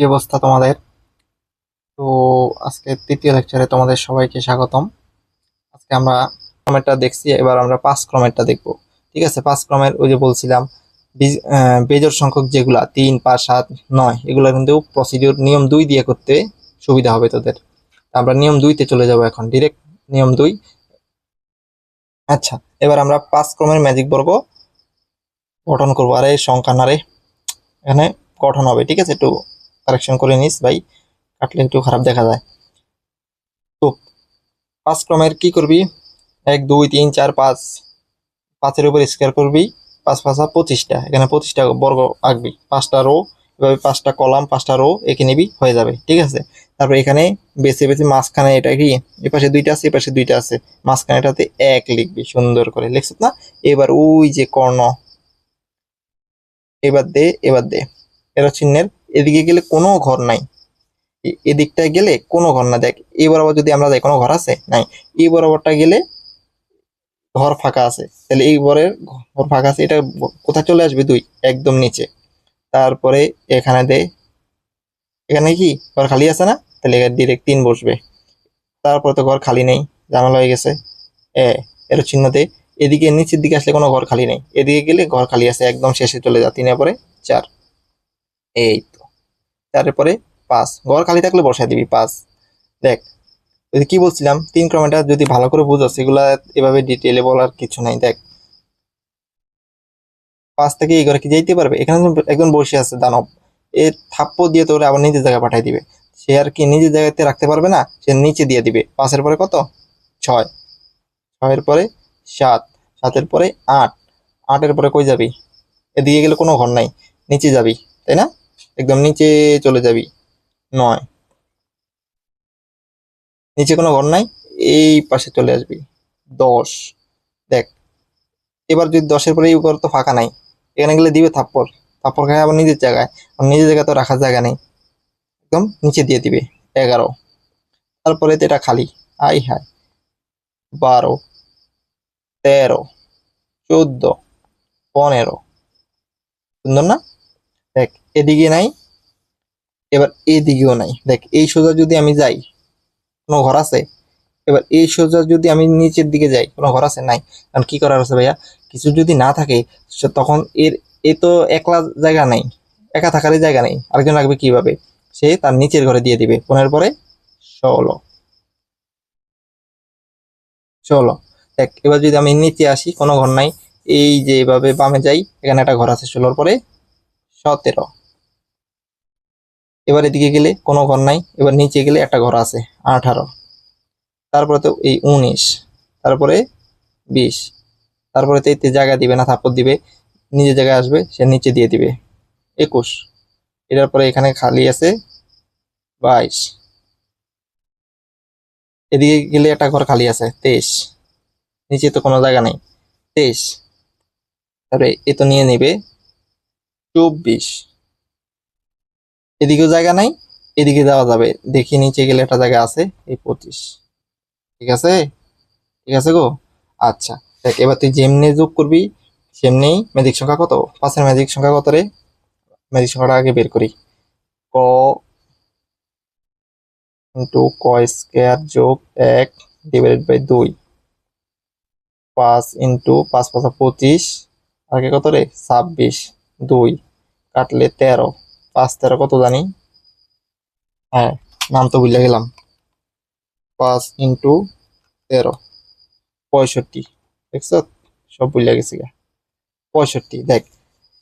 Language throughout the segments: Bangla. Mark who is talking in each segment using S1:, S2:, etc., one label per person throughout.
S1: কি অবস্থা তোমাদের তো আজকে তৃতীয় লেকচারে তোমাদের সবাইকে স্বাগতম আজকে আমরা ক্রমেরটা দেখছি এবার আমরা পাঁচ ক্রমেরটা দেখব ঠিক আছে পাঁচ ক্রমের ওই যে বলছিলাম বেজর সংখ্যক যেগুলা তিন পাঁচ সাত নয় এগুলো কিন্তু প্রসিডিওর নিয়ম দুই দিয়ে করতে সুবিধা হবে তোদের আমরা নিয়ম দুইতে চলে যাব এখন ডিরেক্ট নিয়ম দুই আচ্ছা এবার আমরা পাঁচ ক্রমের ম্যাজিক বর্গ গঠন করবো আরে সংখ্যা না রে এখানে গঠন হবে ঠিক আছে একটু কারেকশন করে নিস ভাই কাটলে একটু খারাপ দেখা যায় তো পাঁচ ক্রমের কি করবি এক দুই তিন চার পাঁচ পাঁচের উপর স্কোয়ার করবি পাঁচ পাঁচা পঁচিশটা এখানে পঁচিশটা বর্গ আঁকবি পাঁচটা রো এভাবে পাঁচটা কলাম পাঁচটা রো এঁকে নিবি হয়ে যাবে ঠিক আছে তারপর এখানে বেছে বেছে মাঝখানে এটা কি এ পাশে দুইটা আছে এ পাশে দুইটা আছে মাঝখানেটাতে এক লিখবি সুন্দর করে লিখছ না এবার ওই যে কর্ণ এবার দে এবার দে এরা চিহ্নের এদিকে গেলে কোনো ঘর নাই এদিকটা গেলে কোনো ঘর না দেখ এই বরাবর যদি আমরা যাই কোনো ঘর আছে নাই এই বরাবরটা গেলে ঘর ফাঁকা আছে তাহলে এই বরের ঘর ফাঁকা আছে এটা কোথায় চলে আসবে দুই একদম নিচে তারপরে এখানে দে এখানে কি ঘর খালি আছে না তাহলে এখানে ডিরেক্ট তিন বসবে তারপরে তো ঘর খালি নেই জামাল হয়ে গেছে এ এর চিহ্ন দে এদিকে নিচের দিকে আসলে কোনো ঘর খালি নেই এদিকে গেলে ঘর খালি আছে একদম শেষে চলে যা তিনে পরে চার এই তো তারপরে পাঁচ ঘর খালি থাকলে বসায় দিবি পাঁচ দেখ কি বলছিলাম তিন ক্রমেটা যদি ভালো করে বুঝো সেগুলো এভাবে ডিটেলে বলার কিছু নাই দেখ পাঁচ থেকে এই ঘরে কি যাইতে পারবে এখানে একজন বসে আছে দানব এ থাপ্প দিয়ে ওরা আবার নিজের জায়গায় পাঠিয়ে দিবে সে আর কি নিজের জায়গাতে রাখতে পারবে না সে নিচে দিয়ে দিবে পাঁচের পরে কত ছয় ছয়ের পরে সাত সাতের পরে আট আটের পরে কই যাবি এদিকে গেলে কোনো ঘর নাই নিচে যাবি তাই না একদম নিচে চলে যাবি নয় নিচে কোনো ঘর নাই এই পাশে চলে আসবি দশ দেখ এবার যদি দশের পরে এই ঘর তো ফাঁকা নাই এখানে গেলে দিবে থাপ্পর থাপ্পর খায় আবার নিজের জায়গায় আর নিজের জায়গায় তো রাখার জায়গা নেই একদম নিচে দিয়ে দিবে এগারো তারপরে তো এটা খালি আই হায় বারো তেরো চোদ্দ পনেরো সুন্দর না দেখ এদিকে নাই এবার এদিকেও নাই দেখ এই সোজা যদি আমি যাই কোনো ঘর আছে এবার এই সোজা যদি আমি নিচের দিকে যাই কোনো ঘর আছে নাই কারণ কী করার আছে ভাইয়া কিছু যদি না থাকে তখন এর এ তো একলা জায়গা নাই একা থাকারই জায়গা নেই আরেকজন লাগবে কীভাবে সে তার নিচের ঘরে দিয়ে দিবে পনেরো পরে ষোলো ষোলো দেখ এবার যদি আমি নিচে আসি কোনো ঘর নাই এই যে এভাবে বামে যাই এখানে একটা ঘর আছে ষোলোর পরে সতেরো এবার এদিকে গেলে কোনো ঘর নাই এবার নিচে গেলে একটা ঘর আছে আঠারো তারপরে তো এই উনিশ তারপরে বিশ তারপরে তো এতে জায়গা দিবে না থাপ্পর দিবে নিজে জায়গায় আসবে সে নিচে দিয়ে দিবে একুশ এটার পরে এখানে খালি আছে বাইশ এদিকে গেলে একটা ঘর খালি আছে তেইশ নিচে তো কোনো জায়গা নেই তেইশ তারপরে এ তো নিয়ে নেবে চব্বিশ এদিকেও জায়গা নাই এদিকে যাওয়া যাবে দেখি নিচে গেলে একটা জায়গা আছে এই পঁচিশ ঠিক আছে ঠিক আছে গো আচ্ছা দেখ এবার তুই যেমনি যোগ করবি সেমনি ম্যাজিক সংখ্যা কত পাঁচের ম্যাজিক সংখ্যা কত রে ম্যাজিক সংখ্যাটা আগে বের করি ক ইন্টু ক স্কোয়ার যোগ এক ডিভাইডেড বাই দুই পাঁচ ইন্টু পাঁচ পাঁচ পঁচিশ আগে কত রে ছাব্বিশ দুই কাটলে তেরো পাঁচ তেরো কত জানি হ্যাঁ নাম তো বুঝলে গেলাম পাঁচ ইন্টু তেরো পঁয়ষট্টি দেখছ সব বুঝলে গেছি গা পঁয়ষট্টি দেখ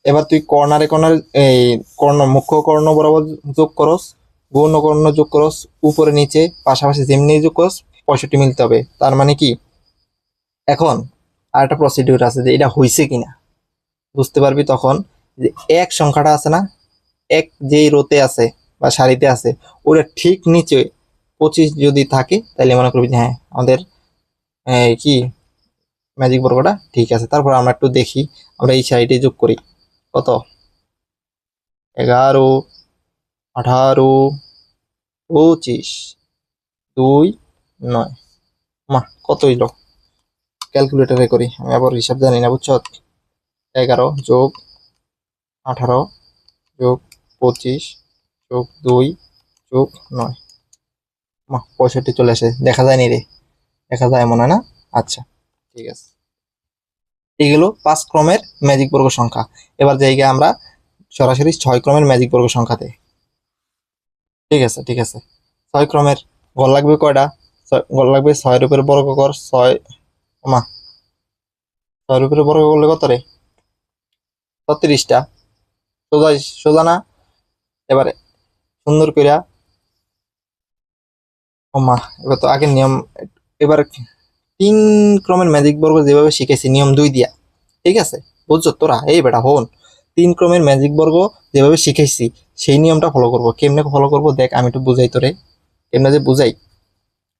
S1: এবার তুই কর্নারে কর্নার এই কর্ণ মুখ্য কর্ণ বরাবর যোগ করস গৌণ কর্ণ যোগ করস উপরে নিচে পাশাপাশি যেমনি যোগ করস পঁয়ষট্টি মিলতে হবে তার মানে কি এখন আর একটা প্রসিডিউর আছে যে এটা হয়েছে কিনা বুঝতে পারবি তখন যে এক সংখ্যাটা আছে না এক যেই রোতে আছে বা শাড়িতে আছে ওটা ঠিক নিচে পঁচিশ যদি থাকে তাহলে মনে করবি যে হ্যাঁ আমাদের কি ম্যাজিক বর্গটা ঠিক আছে তারপর আমরা একটু দেখি আমরা এই শাড়িটি যোগ করি কত এগারো আঠারো পঁচিশ দুই নয় মা কত হইল ক্যালকুলেটারে করি আমি আবার হিসাব জানি না বুঝছ এগারো যোগ আঠারো যোগ পঁচিশ যোগ দুই যোগ নয় মা পঁয়ষট্টি চলে আসে দেখা যায়নি রে দেখা যায় মনে না আচ্ছা ঠিক আছে এগুলো পাঁচ ক্রমের ম্যাজিক বর্গ সংখ্যা এবার গিয়ে আমরা সরাসরি ছয় ক্রমের ম্যাজিক বর্গ সংখ্যাতে ঠিক আছে ঠিক আছে ছয় ক্রমের গল লাগবে কয়টা গল লাগবে ছয়ের উপরে বর্গ কর ছয় মা ছয়ের উপরে বর্গ করলে কত রে ছত্রিশটা সোজা সোজা না এবারে সুন্দর করিয়া ওমা এবার তো আগের নিয়ম এবার তিন ক্রমের ম্যাজিক বর্গ যেভাবে শিখেছি নিয়ম দুই দিয়া ঠিক আছে বুঝছো তোরা এই বেটা হন তিন ক্রমের ম্যাজিক বর্গ যেভাবে শিখেছি সেই নিয়মটা ফলো করব কেমনে ফলো করব দেখ আমি একটু বুঝাই তোরে কেমনে যে বুঝাই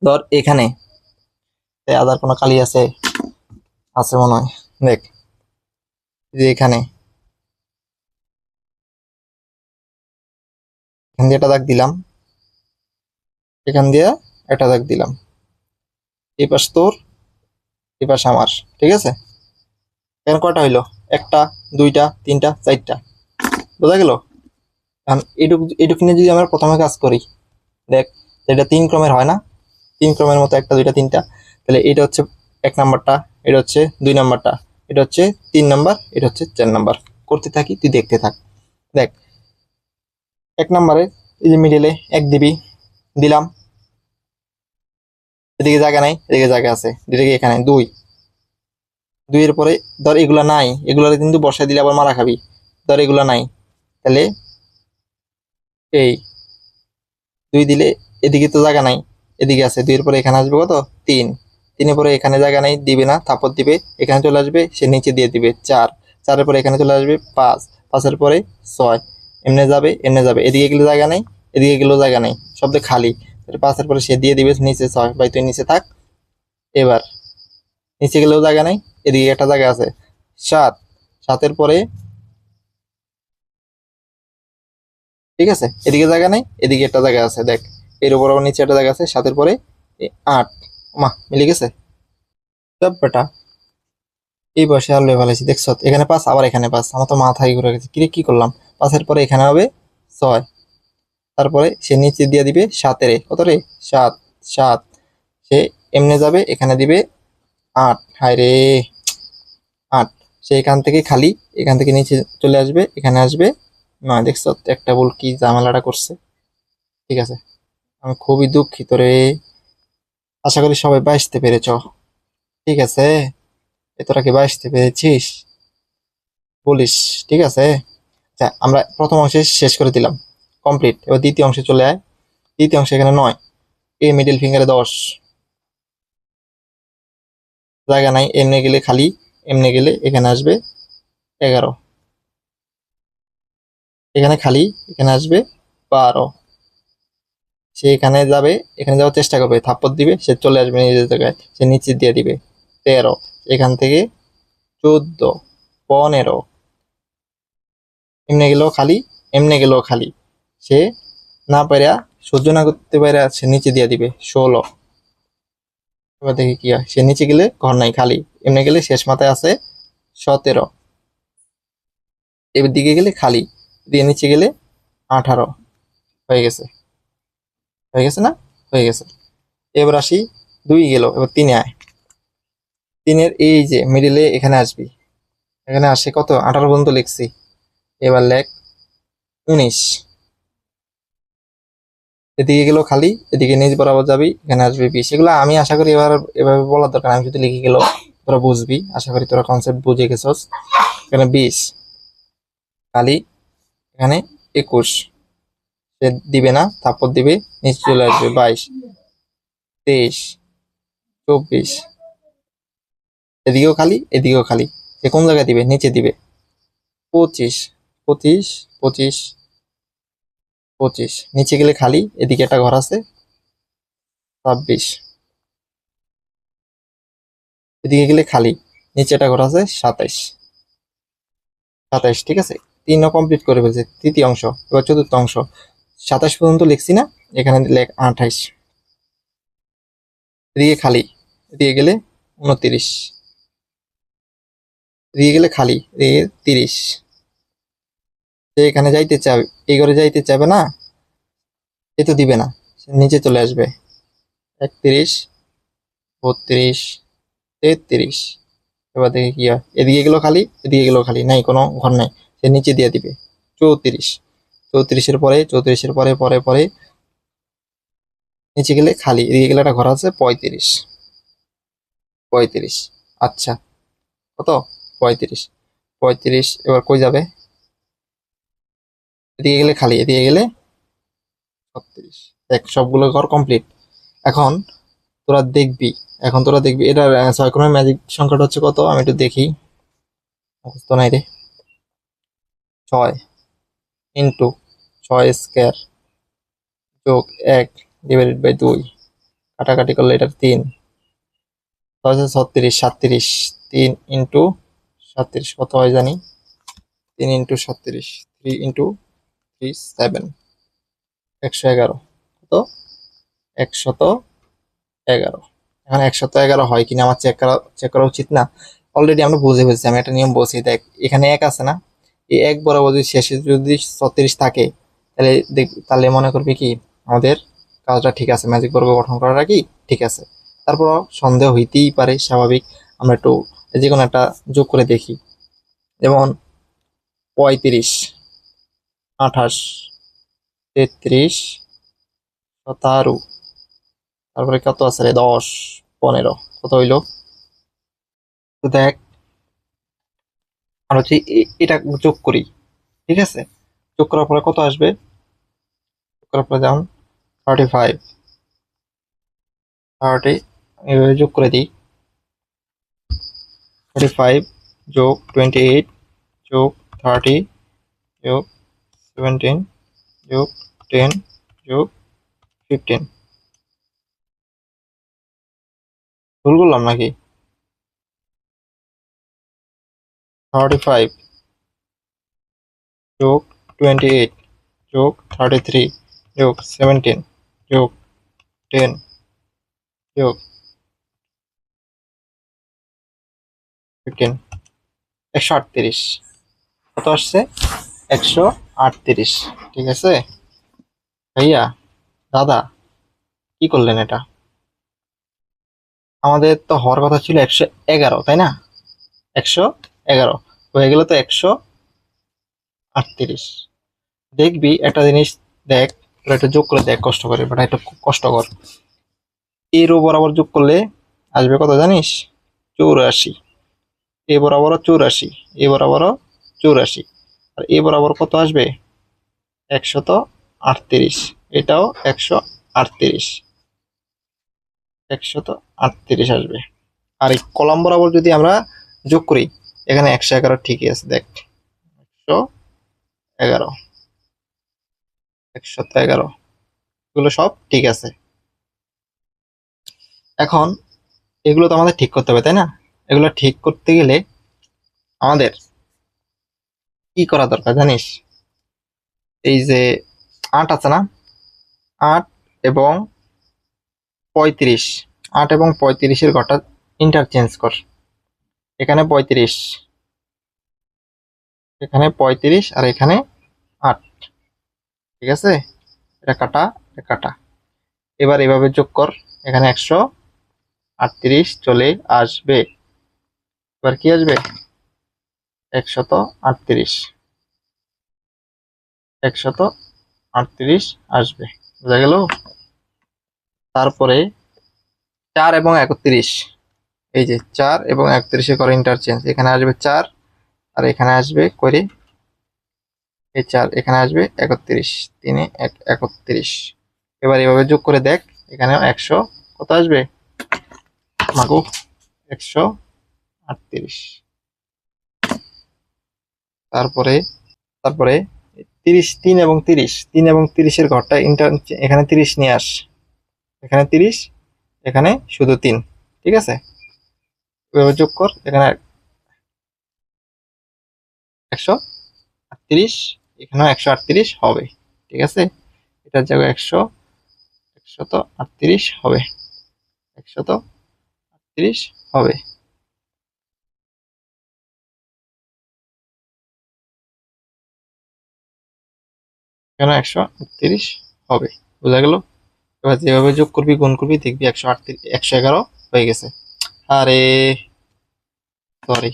S1: ধর এখানে আদার কোনো কালি আছে আছে মনে হয় দেখ যে এখানে এখান দিয়ে একটা দাগ দিলাম এখান দিয়ে একটা দাগ দিলাম এই পাশ তোর এ পাশ আমার ঠিক আছে এখন কটা হইলো একটা দুইটা তিনটা চারটা বোঝা গেল কারণ এটুক এটুক নিয়ে যদি আমরা প্রথমে কাজ করি দেখ এটা তিন ক্রমের হয় না তিন ক্রমের মতো একটা দুইটা তিনটা তাহলে এটা হচ্ছে এক নাম্বারটা এটা হচ্ছে দুই নাম্বারটা এটা হচ্ছে তিন নাম্বার এটা হচ্ছে চার নাম্বার করতে থাকি তুই দেখতে থাক দেখ এক নম্বরে এই যে মিডিলে এক দিবি দিলাম এদিকে জায়গা নাই এদিকে জায়গা আছে এদিকে এখানে দুই দুইয়ের পরে ধর এগুলো নাই এগুলো কিন্তু বসায় দিলে আবার মারা খাবি ধর এগুলো নাই তাহলে এই দুই দিলে এদিকে তো জায়গা নাই এদিকে আছে দুইয়ের পরে এখানে আসবে কত তিন তিনের পরে এখানে জায়গা নাই দিবে না থাপত দিবে এখানে চলে আসবে সে নিচে দিয়ে দিবে চার চারের পরে এখানে চলে আসবে পাঁচ পাঁচের পরে ছয় এমনি যাবে এমনি যাবে এদিকে গেলে জায়গা নেই এদিকে গেলেও জায়গা নেই তো খালি পাশের পরে সে দিয়ে দিবে নিচে ছয় ভাই তুই নিচে থাক এবার নিচে গেলেও জায়গা নেই এদিকে একটা জায়গা আছে সাত সাতের পরে ঠিক আছে এদিকে জায়গা নেই এদিকে একটা জায়গা আছে দেখ এর উপর আবার নিচে একটা জায়গা আছে সাতের পরে আট মা মিলে গেছে সব বেটা এই বয়সে আর লেভাল আছি দেখছ এখানে পাস আবার এখানে পাস আমার তো মাথায় ঘুরে গেছে কিরে কি করলাম পাঁচের পরে এখানে হবে ছয় তারপরে সে নিচে দিয়ে দিবে সাতের কত রে সাত সাত সে এমনে যাবে এখানে দিবে আট হায় রে আট সে এখান থেকে খালি এখান থেকে নিচে চলে আসবে এখানে আসবে নয় দেখছো একটা বল কি জামালাটা করছে ঠিক আছে আমি খুবই দুঃখিত রে আশা করি সবাই বাঁচতে পেরেছ ঠিক আছে এ তোরা কি বাঁচতে পেরেছিস বলিস ঠিক আছে আচ্ছা, আমরা প্রথম অংশে শেষ করে দিলাম কমপ্লিট এবার দ্বিতীয় অংশে চলে আয় দ্বিতীয় অংশে এখানে নয় এ মিডিল ফিঙ্গারে দশ জায়গা নাই এমনে গেলে খালি এমনে গেলে এখানে আসবে এগারো এখানে খালি এখানে আসবে বারো সে এখানে যাবে এখানে যাওয়ার চেষ্টা করবে থাপ্পর দিবে সে চলে আসবে নিজের জায়গায় সে নিচে দিয়ে দিবে তেরো এখান থেকে চোদ্দ পনেরো এমনে গেলেও খালি এমনে গেলেও খালি সে না পারা সহ্য না করতে পারা সে নিচে দিয়ে দিবে ষোলো এবার দেখি কি হয় সে নিচে গেলে ঘর নাই খালি এমনি গেলে শেষ মাথায় আছে সতেরো এবার দিকে গেলে খালি দিয়ে নিচে গেলে আঠারো হয়ে গেছে হয়ে গেছে না হয়ে গেছে এবার আসি দুই গেল এবার তিনে আয় তিনের এই যে মিডিলে এখানে আসবি এখানে আসে কত আঠারো পর্যন্ত লিখছি এবার লেখ উনিশ এদিকে গেলেও খালি এদিকে নিজ বরাবর যাবি এখানে আসবি বিশ এগুলো আমি আশা করি এবার এভাবে বলার দরকার আমি যদি লিখে গেলো তোরা বুঝবি আশা করি তোরা কনসেপ্ট বুঝে গেছস এখানে বিশ খালি এখানে একুশ সে দিবে না তারপর দিবে নিচ চলে আসবে বাইশ তেইশ চব্বিশ এদিকেও খালি এদিকেও খালি সে কোন জায়গায় দিবে নিচে দিবে পঁচিশ পঁচিশ পঁচিশ পঁচিশ নিচে গেলে খালি এদিকে একটা ঘর আছে ছাব্বিশ এদিকে গেলে খালি নিচে একটা ঘর আছে সাতাইশ সাতাইশ ঠিক আছে তিনও কমপ্লিট করে ফেলছে তৃতীয় অংশ এবার চতুর্থ অংশ সাতাশ পর্যন্ত লিখছি না এখানে লেখ আঠাইশ এদিকে খালি এদিকে গেলে উনত্রিশ এদিকে গেলে খালি এদিকে তিরিশ যে এখানে যাইতে চাবে এই ঘরে যাইতে চাবে না এ তো দিবে না সে নিচে চলে আসবে একত্রিশ বত্রিশ তেত্রিশ এবার দেখি কি হয় এদিকে গেলো খালি এদিকে গেলো খালি নাই কোনো ঘর নাই সে নিচে দিয়ে দিবে চৌত্রিশ চৌত্রিশের পরে চৌত্রিশের পরে পরে পরে নিচে গেলে খালি এদিকে গেলে একটা ঘর আছে পঁয়ত্রিশ পঁয়ত্রিশ আচ্ছা কত পঁয়ত্রিশ পঁয়ত্রিশ এবার কই যাবে এদিকে গেলে খালি এদিকে গেলে ছত্রিশ দেখ সবগুলো ঘর কমপ্লিট এখন তোরা দেখবি এখন তোরা দেখবি এটা ছয় ক্রমের ম্যাজিক সংখ্যাটা হচ্ছে কত আমি একটু দেখি অসুস্থ নাই রে ছয় ইন্টু ছয় স্কোয়ার যোগ এক ডিভাইডেড বাই দুই কাটাকাটি করলে এটার তিন ছয় ছত্রিশ সাতত্রিশ তিন ইন্টু সাতত্রিশ কত হয় জানি তিন ইন্টু সাতত্রিশ থ্রি ইন্টু থ্রি সেভেন একশো এগারো কত একশত এগারো এখন একশত এগারো হয় কিনা আমার চেক করা চেক করা উচিত না অলরেডি আমরা বুঝে ফেলছি আমি একটা নিয়ম বলছি দেখ এখানে এক আছে না এই এক বরাবর যদি শেষে যদি ছত্রিশ থাকে তাহলে দেখ তাহলে মনে করবে কি আমাদের কাজটা ঠিক আছে ম্যাজিক বর্গ গঠন করাটা কি ঠিক আছে তারপর সন্দেহ হইতেই পারে স্বাভাবিক আমরা একটু যে কোনো একটা যোগ করে দেখি যেমন পঁয়ত্রিশ আঠাশ তেত্রিশ সতেরো তারপরে কত আছে রে দশ পনেরো কত হইল তো দেখ আর হচ্ছে এটা যোগ করি ঠিক আছে যোগ করার পরে কত আসবে যোগ করার পরে যেমন থার্টি ফাইভ থার্টি এভাবে যোগ করে দিই থার্টি ফাইভ যোগ টোয়েন্টি এইট যোগ থার্টি যোগ 17 যোগ টেন যোগ ফিফটিন ভুল করলাম নাকি থার্টি ফাইভ যোগ 28 এইট যোগ 33 যোগ 17 যোগ টেন যোগ ফিফটিন একশো আটত্রিশ কত আসছে একশো আটত্রিশ ঠিক আছে ভাইয়া দাদা কি করলেন এটা আমাদের তো হওয়ার কথা ছিল একশো এগারো তাই না একশো এগারো হয়ে গেল তো একশো আটত্রিশ দেখবি একটা জিনিস দেখ এটা যোগ করে দেখ কষ্ট করে বাট এটা খুব কষ্টকর এরও বরাবর যোগ করলে আসবে কত জানিস চৌরাশি এ বরাবরও চৌরাশি এ বরাবরও চৌরাশি আর এ বরাবর কত আসবে একশত আটত্রিশ এটাও একশো আটত্রিশ একশত আটত্রিশ আসবে আর এই কলাম বরাবর যদি আমরা যোগ করি এখানে একশো এগারো ঠিকই আছে দেখ একশো এগারো একশত এগারো এগুলো সব ঠিক আছে এখন এগুলো তো আমাদের ঠিক করতে হবে তাই না এগুলো ঠিক করতে গেলে আমাদের কি করা দরকার জানিস এই যে আট আছে না আট এবং পঁয়ত্রিশ আট এবং পঁয়ত্রিশের ঘটা ইন্টারচেঞ্জ কর এখানে পঁয়ত্রিশ এখানে পঁয়ত্রিশ আর এখানে আট ঠিক আছে এটা কাটা এটা কাটা এবার এভাবে যোগ কর এখানে একশো আটত্রিশ চলে আসবে এবার কি আসবে একশত আটত্রিশ একশত আটত্রিশ আসবে বোঝা গেল তারপরে চার এবং একত্রিশ এই যে চার এবং একত্রিশে করে ইন্টারচেঞ্জ এখানে আসবে চার আর এখানে আসবে করে এই চার এখানে আসবে একত্রিশ তিনে এক একত্রিশ এবার এভাবে যোগ করে দেখ এখানেও একশো কত আসবে মাগু একশো আটত্রিশ তারপরে তারপরে তিরিশ তিন এবং তিরিশ তিন এবং তিরিশের ঘরটা ইন্টার এখানে তিরিশ নিয়ে আস এখানে তিরিশ এখানে শুধু তিন ঠিক আছে যোগ কর এখানে একশো আটত্রিশ এখানেও একশো আটত্রিশ হবে ঠিক আছে এটার জায়গায় একশো একশত আটত্রিশ হবে একশত আটত্রিশ হবে এখানে একশো আটত্রিশ হবে বোঝা গেল এবার যেভাবে যোগ করবি গুণ করবি দেখবি একশো আটত্রিশ একশো এগারো হয়ে গেছে আরে সরি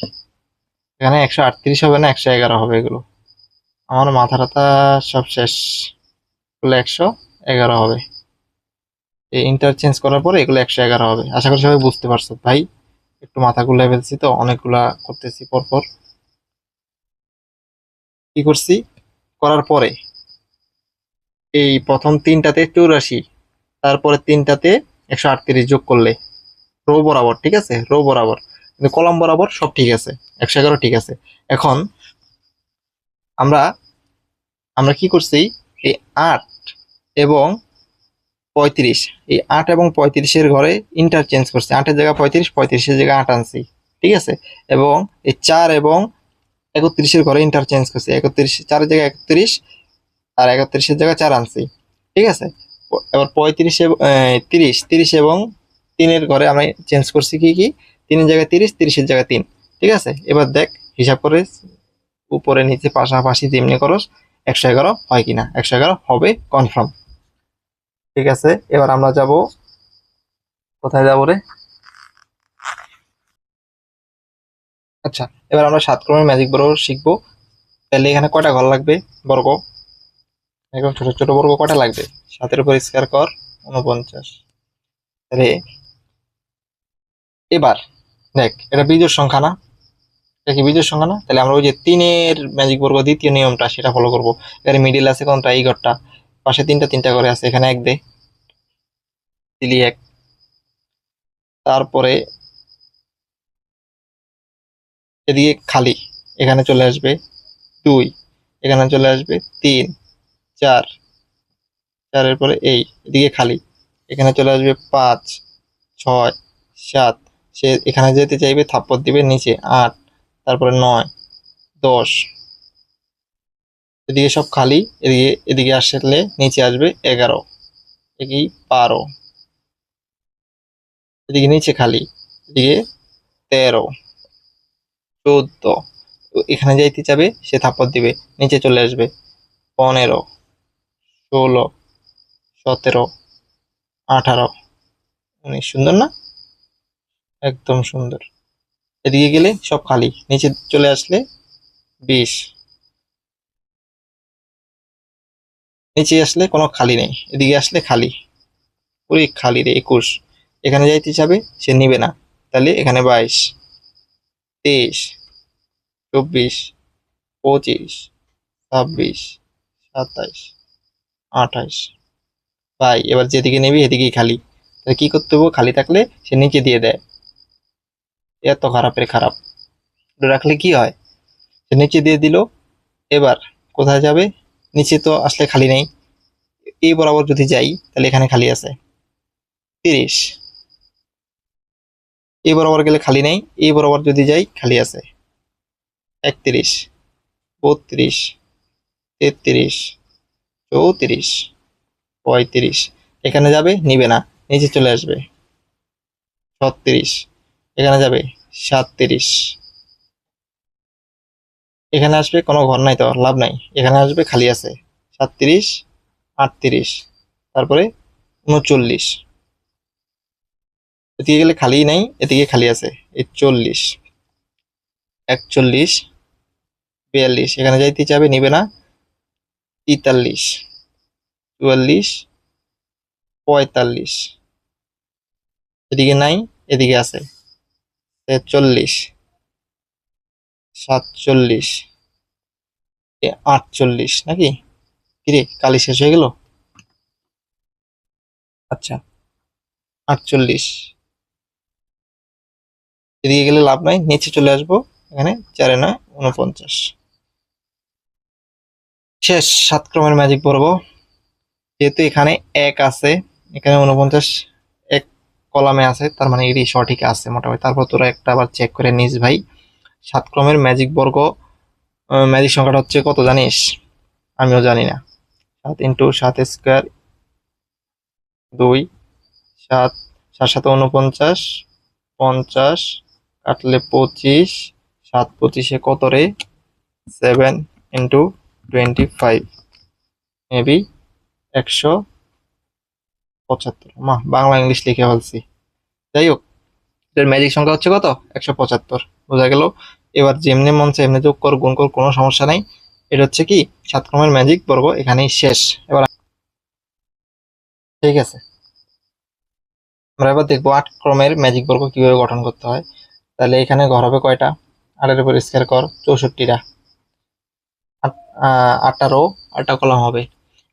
S1: এখানে একশো আটত্রিশ হবে না একশো এগারো হবে এগুলো আমার মাথা টাথা সব শেষ এগুলো একশো এগারো হবে এই ইন্টারচেঞ্জ করার পরে এগুলো একশো এগারো হবে আশা করি সবাই বুঝতে পারছো ভাই একটু মাথা গুলাই ফেলছি তো অনেকগুলা করতেছি পরপর কি করছি করার পরে এই প্রথম তিনটাতে চৌরাশি তারপরে তিনটাতে একশো আটত্রিশ যোগ করলে রো বরাবর ঠিক আছে রো বরাবর কিন্তু কলম বরাবর সব ঠিক আছে একশো এগারো ঠিক আছে এখন আমরা আমরা কি করছি এই আট এবং পঁয়ত্রিশ এই আট এবং পঁয়ত্রিশের ঘরে ইন্টারচেঞ্জ করছে আটের জায়গায় পঁয়ত্রিশ পঁয়ত্রিশের জায়গায় আট আনছি ঠিক আছে এবং এই চার এবং একত্রিশের ঘরে ইন্টারচেঞ্জ করছে একত্রিশ চারের জায়গায় একত্রিশ আর একত্রিশের জায়গায় চার আনছি ঠিক আছে এবার পঁয়ত্রিশে তিরিশ তিরিশ এবং তিনের ঘরে আমি চেঞ্জ করছি কি কি তিনের জায়গায় তিরিশ তিরিশের জায়গায় তিন ঠিক আছে এবার দেখ হিসাব করে উপরে নিচে পাশাপাশি তেমনি করস একশো এগারো হয় কিনা একশো এগারো হবে কনফার্ম ঠিক আছে এবার আমরা যাব কোথায় যাব রে আচ্ছা এবার আমরা সাতক্রমের ম্যাজিক বড় শিখবো তাহলে এখানে কয়টা ঘর লাগবে বর্গ এখন ছোট ছোট বর্গ কটা লাগবে সাতের উপর স্কোয়ার কর উনপঞ্চাশ তাহলে এবার দেখ এটা বীজের সংখ্যা না এটা কি বীজের সংখ্যা না তাহলে আমরা ওই যে তিনের ম্যাজিক বর্গ দ্বিতীয় নিয়মটা সেটা ফলো করবো এখানে মিডিল আছে কোনটা এই ঘরটা পাশে তিনটা তিনটা করে আছে এখানে এক দে দিলি এক তারপরে এদিকে খালি এখানে চলে আসবে দুই এখানে চলে আসবে তিন চার চারের পরে এই এদিকে খালি এখানে চলে আসবে পাঁচ ছয় সাত সে এখানে যেতে চাইবে থাপ্পড় দিবে নিচে আট তারপরে নয় দশ এদিকে সব খালি এদিকে এদিকে আসলে নিচে আসবে এগারো এদিকে বারো এদিকে নিচে খালি এদিকে তেরো চোদ্দ এখানে যাইতে যাবে সে থাপ্পড় দিবে নিচে চলে আসবে পনেরো ষোলো সতেরো আঠারো অনেক সুন্দর না একদম সুন্দর এদিকে গেলে সব খালি নিচে চলে আসলে বিশ নিচে আসলে কোনো খালি নেই এদিকে আসলে খালি কুড়ি খালি রে একুশ এখানে যাইতে যাবে সে নিবে না তাহলে এখানে বাইশ তেইশ চব্বিশ পঁচিশ ছাব্বিশ সাতাইশ আঠাশ তাই এবার যেদিকে নেবি এদিকেই খালি তাহলে কী করতে হবে খালি থাকলে সে নিচে দিয়ে দেয় এত খারাপের খারাপ রাখলে কি হয় সে নিচে দিয়ে দিল এবার কোথায় যাবে নিচে তো আসলে খালি নেই এই বরাবর যদি যাই তাহলে এখানে খালি আছে তিরিশ এই বরাবর গেলে খালি নেই এই বরাবর যদি যাই খালি আছে একত্রিশ বত্রিশ তেত্রিশ চৌত্রিশ পঁয়ত্রিশ এখানে যাবে নিবে না নিচে চলে আসবে ছত্রিশ এখানে যাবে সাতত্রিশ এখানে আসবে কোনো ঘর নাই তো লাভ নাই এখানে আসবে খালি আছে সাতত্রিশ আটত্রিশ তারপরে উনচল্লিশ এদিকে গেলে খালি নাই এদিকে খালি আছে এই চল্লিশ একচল্লিশ বিয়াল্লিশ এখানে যাইতে চাবে নিবে না তেতাল্লিশ চুয়াল্লিশ পঁয়তাল্লিশ এদিকে নাই এদিকে আছে চল্লিশ সাতচল্লিশ আটচল্লিশ নাকি কিরে কালি শেষ হয়ে গেল আচ্ছা আটচল্লিশ এদিকে গেলে লাভ নাই নিচে চলে আসবো এখানে চারে নয় উনপঞ্চাশ শেষ সাত ক্রমের ম্যাজিক পড়ব যেহেতু এখানে এক আছে এখানে উনপঞ্চাশ এক কলামে আছে তার মানে এটি সঠিক আছে মোটামুটি তারপর তোরা একটা আবার চেক করে নিস ভাই সাত ক্রমের ম্যাজিক বর্গ ম্যাজিক সংখ্যাটা হচ্ছে কত জানিস আমিও জানি না সাত ইন্টু সাত স্কোয়ার দুই সাত সাত সাত উনপঞ্চাশ পঞ্চাশ কাটলে পঁচিশ সাত পঁচিশে কত রে seven into twenty five maybe একশো পঁচাত্তর মা বাংলা ইংলিশ লিখে ফেলছি যাই হোক এটার ম্যাজিক সংখ্যা হচ্ছে কত একশো পঁচাত্তর বোঝা গেল এবার যেমনি মন এমনি যোগ কর গুণ কর কোনো সমস্যা নাই এটা হচ্ছে কি সাত ক্রমের ম্যাজিক বর্গ এখানেই শেষ এবার ঠিক আছে আমরা এবার দেখবো আট ক্রমের ম্যাজিক বর্গ কিভাবে গঠন করতে হয় তাহলে এখানে ঘর হবে কয়টা আটের উপর স্কোয়ার কর চৌষট্টিটা আটারও আটা আটটা কলাম হবে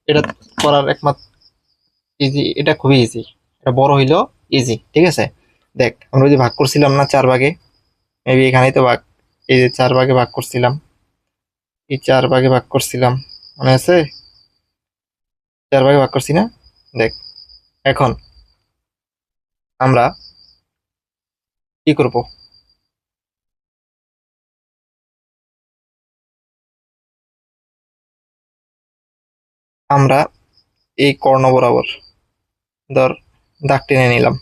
S1: এটা করার একমাত্র ইজি এটা খুবই ইজি এটা বড় হইলেও ইজি ঠিক আছে দেখ আমরা যে ভাগ করছিলাম না চার ভাগে মেবি এখানেই তো ভাগ এই যে চার ভাগে ভাগ করছিলাম এই চার ভাগে ভাগ করছিলাম মনে আছে চার ভাগে ভাগ করছি না দেখ এখন আমরা কি করবো আমরা এই কর্ণ বরাবর ধর দাগ টেনে নিলাম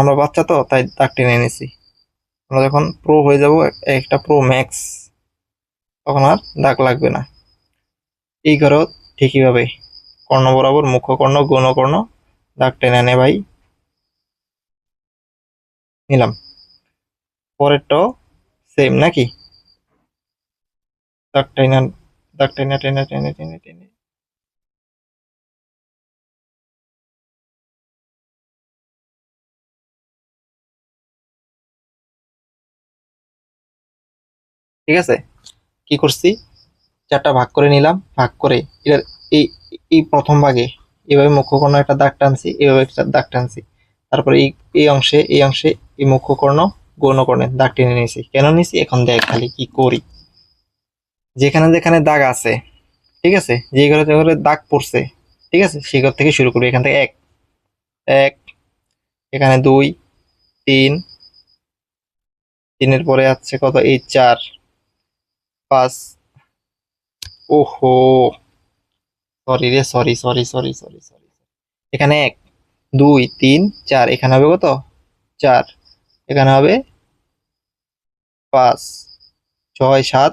S1: আমরা বাচ্চা তো তাই দাগ টেনে নিয়েছি আমরা যখন প্রো হয়ে যাব একটা প্রো ম্যাক্স তখন আর দাগ লাগবে না এই ঘরেও ঠিকইভাবে কর্ণ বরাবর মুখ্যকর্ণ গৌণকর্ণ দাগ টেনে নে ভাই নিলাম পরেরটাও সেম নাকি দাগ টেনে দাগ টেনে টেনে টেনে টেনে টেনে ঠিক আছে কি করছি চারটা ভাগ করে নিলাম ভাগ করে এটার এই এই প্রথম ভাগে এভাবে মুখ্যকর্ণ একটা দাগ টানছি এভাবে একটা দাগ টানছি তারপরে এই এই অংশে এই অংশে এই মুখ্যকর্ণ গৌণকর্ণের দাগ টেনে নিয়েছি কেন নিয়েছি এখন দেখ খালি কি করি যেখানে যেখানে দাগ আছে ঠিক আছে যে ঘরে যে ঘরে দাগ পড়ছে ঠিক আছে সেই ঘর থেকে শুরু করবে এখান থেকে এক এক এখানে দুই তিন তিনের পরে আছে কত এই চার পাঁচ ওহো সরি রে sorry sorry sorry sorry sorry এখানে এক দুই তিন চার এখানে হবে কত চার এখানে হবে পাঁচ ছয় সাত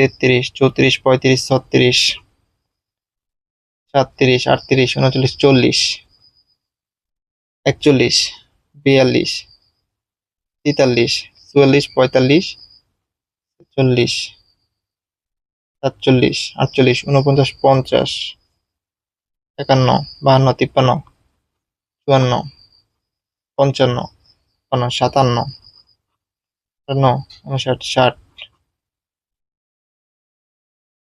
S1: তেত্রিশ চৌত্রিশ পঁয়ত্রিশ ছত্রিশ সাতত্রিশ আটত্রিশ উনচল্লিশ চল্লিশ একচল্লিশ বিয়াল্লিশ তেতাল্লিশ চুয়াল্লিশ পঁয়তাল্লিশ চল্লিশ সাতচল্লিশ আটচল্লিশ উনপঞ্চাশ পঞ্চাশ একান্ন বাহান্ন তিপ্পান্ন চুয়ান্ন পঞ্চান্ন সাতান্ন আটান্ন উনষাট ষাট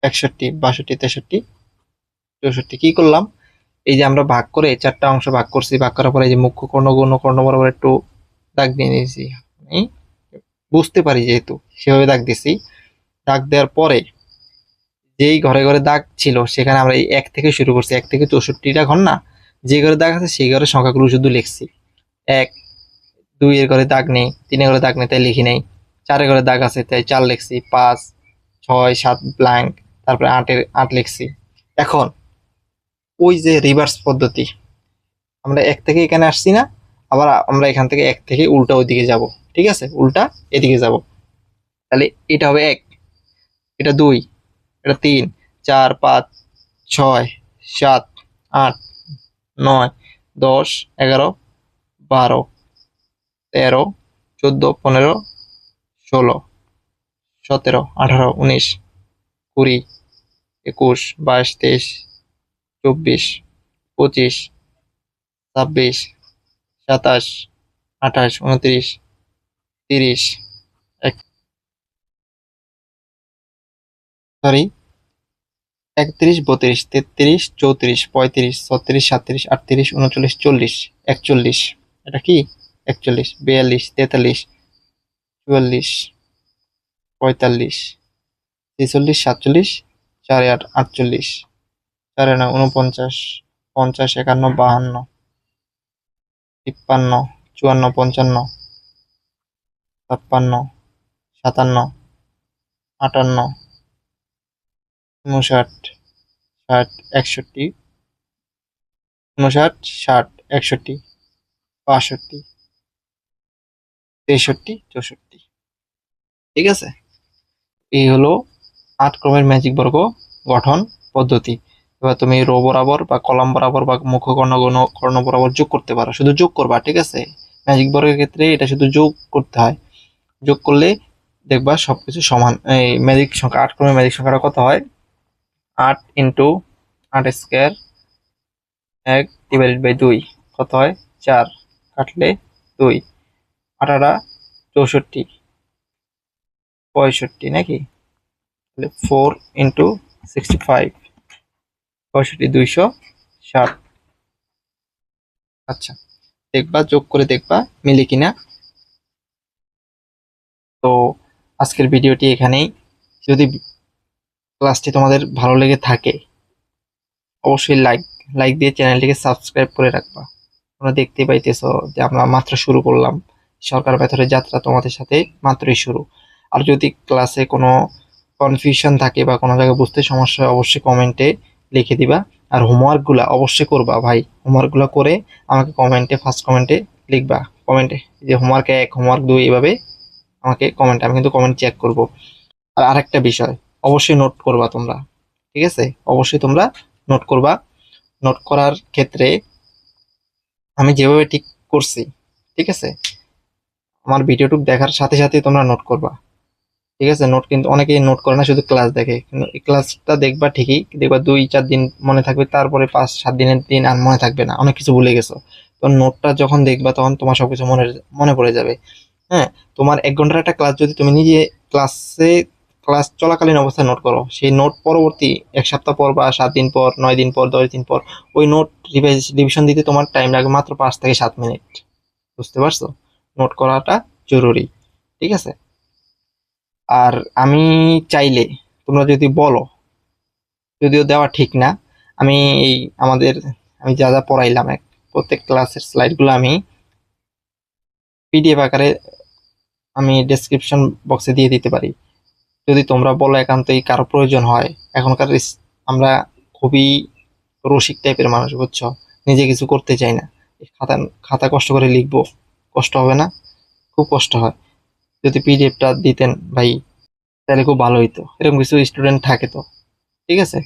S1: একষট্টি বাষট্টি তেষট্টি চৌষট্টি কী করলাম এই যে আমরা ভাগ করে চারটা অংশ ভাগ করছি ভাগ করার পরে যে মুখ্য কর্ণ গৌণ কর্ণ বরাবর একটু দাগ দিয়ে নিয়েছি বুঝতে পারি যেহেতু সেভাবে দাগ দিয়েছি দাগ দেওয়ার পরে যেই ঘরে ঘরে দাগ ছিল সেখানে আমরা এই এক থেকে শুরু করছি এক থেকে চৌষট্টিটা ঘর না যে ঘরে দাগ আছে সেই ঘরে সংখ্যাগুলো শুধু লিখছি এক দুইয়ের ঘরে দাগ নেই তিনের ঘরে দাগ নেই তাই লিখি নেই চারের ঘরে দাগ আছে তাই চার লিখছি পাঁচ ছয় সাত ব্ল্যাঙ্ক তারপরে আটের আট লিখছি এখন ওই যে রিভার্স পদ্ধতি আমরা এক থেকে এখানে আসছি না আবার আমরা এখান থেকে এক থেকে উল্টা ওইদিকে যাব ঠিক আছে উল্টা এদিকে যাব তাহলে এটা হবে এক এটা দুই এটা তিন চার পাঁচ ছয় সাত আট নয় দশ এগারো বারো তেরো চোদ্দো পনেরো ষোলো সতেরো আঠারো উনিশ কুড়ি একুশ বাইশ তেইশ চব্বিশ পঁচিশ ছাব্বিশ সাতাশ আঠাশ উনত্রিশ তিরিশ এক সরি একত্রিশ বত্রিশ তেত্রিশ চৌত্রিশ পঁয়ত্রিশ ছত্রিশ সাতত্রিশ আটত্রিশ উনচল্লিশ চল্লিশ একচল্লিশ এটা কি একচল্লিশ বিয়াল্লিশ তেতাল্লিশ চুয়াল্লিশ পঁয়তাল্লিশ ছেচল্লিশ সাতচল্লিশ চারে আট আটচল্লিশ চারে নয় উনপঞ্চাশ পঞ্চাশ একান্ন বাহান্ন তিপ্পান্ন চুয়ান্ন পঞ্চান্ন ছাপ্পান্ন সাতান্ন আটান্ন উনষাট ষাট একষট্টি উনষাট ষাট একষট্টি বাষট্টি তেষট্টি চৌষট্টি ঠিক আছে এই হলো আট ক্রমের ম্যাজিক বর্গ গঠন পদ্ধতি এবার তুমি রো বরাবর বা কলাম বরাবর বা মুখ্য কর্ণ কর্ণ বরাবর যোগ করতে পারো শুধু যোগ করবা ঠিক আছে ম্যাজিক বর্গের ক্ষেত্রে এটা শুধু যোগ করতে হয় যোগ করলে দেখবা সব কিছু সমান এই ম্যাজিক সংখ্যা আট ক্রমের ম্যাজিক সংখ্যাটা কত হয় আট ইন্টু আট স্কোয়ার এক ডিভাইডেড বাই দুই কত হয় চার কাটলে দুই আটাটা চৌষট্টি পঁয়ষট্টি নাকি তাহলে ফোর ইন্টু সিক্সটি ফাইভ পঁয়ষট্টি দুইশো আচ্ছা দেখবা যোগ করে দেখবা মিলে কিনা তো আজকের ভিডিওটি এখানেই যদি ক্লাসটি তোমাদের ভালো লেগে থাকে অবশ্যই লাইক লাইক দিয়ে চ্যানেলটিকে সাবস্ক্রাইব করে রাখবা তোমরা দেখতে পাইতেছ যে আমরা মাত্র শুরু করলাম সরকার ভেতরে যাত্রা তোমাদের সাথে মাত্রই শুরু আর যদি ক্লাসে কোনো কনফিউশন থাকে বা কোনো জায়গায় বুঝতে সমস্যা হয় অবশ্যই কমেন্টে লিখে দিবা আর হোমওয়ার্কগুলো অবশ্যই করবা ভাই হোমওয়ার্কগুলো করে আমাকে কমেন্টে ফার্স্ট কমেন্টে লিখবা কমেন্টে যে হোমওয়ার্ক এক হোমওয়ার্ক দুই এভাবে আমাকে কমেন্ট আমি কিন্তু কমেন্ট চেক করব আর আরেকটা বিষয় অবশ্যই নোট করবা তোমরা ঠিক আছে অবশ্যই তোমরা নোট করবা নোট করার ক্ষেত্রে আমি যেভাবে ঠিক করছি ঠিক আছে আমার ভিডিওটুক দেখার সাথে সাথে তোমরা নোট করবা ঠিক আছে নোট কিন্তু অনেকেই নোট করে না শুধু ক্লাস দেখে ক্লাসটা দেখবা ঠিকই দেখবা দুই চার দিন মনে থাকবে তারপরে পাঁচ সাত দিনের দিন আর মনে থাকবে না অনেক কিছু ভুলে গেছো তো নোটটা যখন দেখবা তখন তোমার সব কিছু মনে মনে পড়ে যাবে হ্যাঁ তোমার এক ঘন্টার একটা ক্লাস যদি তুমি নিজে ক্লাসে ক্লাস চলাকালীন অবস্থায় নোট করো সেই নোট পরবর্তী এক সপ্তাহ পর বা সাত দিন পর নয় দিন পর দশ দিন পর ওই নোট রিভাইজ রিভিশন দিতে তোমার টাইম লাগে মাত্র পাঁচ থেকে সাত মিনিট বুঝতে পারছো নোট করাটা জরুরি ঠিক আছে আর আমি চাইলে তোমরা যদি বলো যদিও দেওয়া ঠিক না আমি এই আমাদের আমি যা যা পড়াইলাম এক প্রত্যেক ক্লাসের স্লাইডগুলো আমি পিডিএফ আকারে আমি ডেসক্রিপশন বক্সে দিয়ে দিতে পারি যদি তোমরা বলো একান্তই কারো প্রয়োজন হয় এখনকার আমরা খুবই রসিক টাইপের মানুষ বুঝছ নিজে কিছু করতে চাই না খাতা খাতা কষ্ট করে লিখবো কষ্ট হবে না খুব কষ্ট হয় যদি পিডিএফটা দিতেন ভাই তাহলে খুব ভালো হইতো এরকম কিছু স্টুডেন্ট থাকে তো ঠিক আছে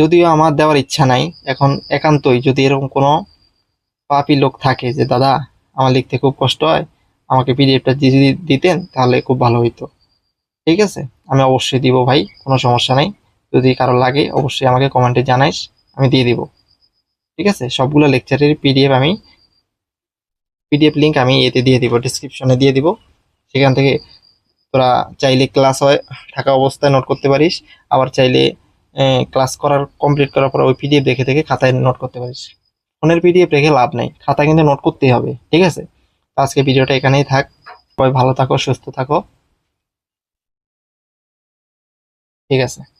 S1: যদিও আমার দেওয়ার ইচ্ছা নাই এখন একান্তই যদি এরকম কোনো পাপি লোক থাকে যে দাদা আমার লিখতে খুব কষ্ট হয় আমাকে পিডিএফটা যদি দিতেন তাহলে খুব ভালো হইতো ঠিক আছে আমি অবশ্যই দিব ভাই কোনো সমস্যা নাই যদি কারো লাগে অবশ্যই আমাকে কমেন্টে জানাইস আমি দিয়ে দিব ঠিক আছে সবগুলো লেকচারের পিডিএফ আমি পিডিএফ লিঙ্ক আমি এতে দিয়ে দিব ডিসক্রিপশনে দিয়ে দিব এখান থেকে তোরা চাইলে ক্লাস হয় থাকা অবস্থায় নোট করতে পারিস আবার চাইলে ক্লাস করার কমপ্লিট করার পর ওই পিডিএফ দেখে দেখে খাতায় নোট করতে পারিস ফোনের পিডিএফ রেখে লাভ নেই খাতা কিন্তু নোট করতেই হবে ঠিক আছে আজকে ভিডিওটা এখানেই থাক সবাই ভালো থাকো সুস্থ থাকো ঠিক আছে